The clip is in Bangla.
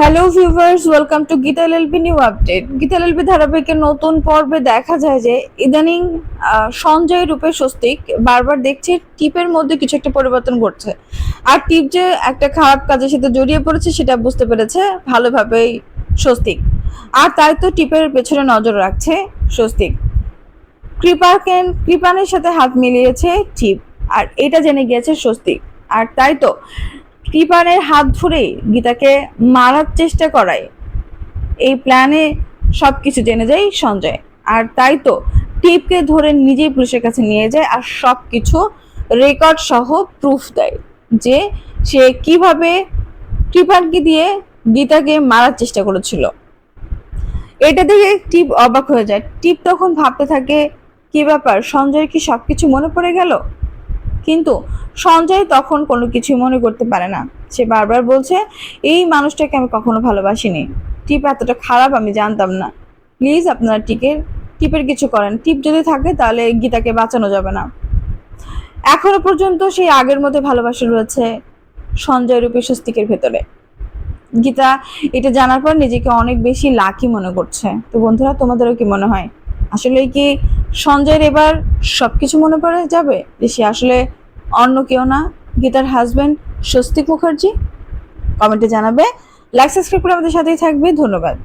Hello viewers welcome to Geeta LLB new update Geeta LLB ধারাবাহিকের নতুন পর্বে দেখা যায় যে ইদানিং সঞ্জয় রূপে স্বস্তিক বারবার দেখছে টিপের মধ্যে কিছু একটা পরিবর্তন ঘটছে। আর টিপ যে একটা খারাপ কাজের সাথে জড়িয়ে পড়েছে সেটা বুঝতে পেরেছে, ভালোভাবেই স্বস্তিক। আর তাই তো টিপের পেছনে নজর রাখছে স্বস্তিক। কৃপাকেন কৃপানের সাথে হাত মিলিয়েছে টিপ, আর এটা জেনে গিয়েছে স্বস্তিক। আর তাই তো কৃপানের হাত ধরে গীতাকে মারার চেষ্টা করায়। এই প্ল্যানে সব কিছু জেনে যায় সঞ্জয়। আর তাই তো টিপকে ধরে নিজেই পুলিশের কাছে নিয়ে যায় আর সব কিছু রেকর্ড সহ প্রুফ দেয় যে সে কীভাবে কৃপানকে দিয়ে গীতাকে মারার চেষ্টা করেছিল। এটা দেখে টিপ অবাক হয়ে যায়। টিপ তখন ভাবতে থাকে, কি ব্যাপার? সঞ্জয় কি সবকিছু মনে পড়ে গেল? কিন্তু সঞ্জয় তখন কোনো কিছু মনে করতে পারে না। সে বারবার বলছে, এই মানুষটাকে আমি কখনো ভালোবাসিনি। টিপ এতটা খারাপ আমি জানতাম না। প্লিজ আপনারা টিকের, টিপের কিছু করেন। টিপ যদি থাকে তাহলে গীতাকে বাঁচানো যাবে না। এখনও পর্যন্ত সেই আগের মতো ভালোবাসা রয়েছে সঞ্জয় রূপী স্বস্তিকের ভেতরে। গীতা এটা জানার পর নিজেকে অনেক বেশি লাকি মনে করছে। তো বন্ধুরা, তোমাদেরও কি মনে হয়? আসলে কি সঞ্জয়ের এবার সবকিছু মনে পড়ে যাবে সে আসলে অন্য কেউ না, গীতার হাজবেন্ড স্বস্তিক মুখার্জি। কমেন্টে জানাবে। লাইক সাবস্ক্রাইব করে আমাদের সাথেই থাকবে। ধন্যবাদ।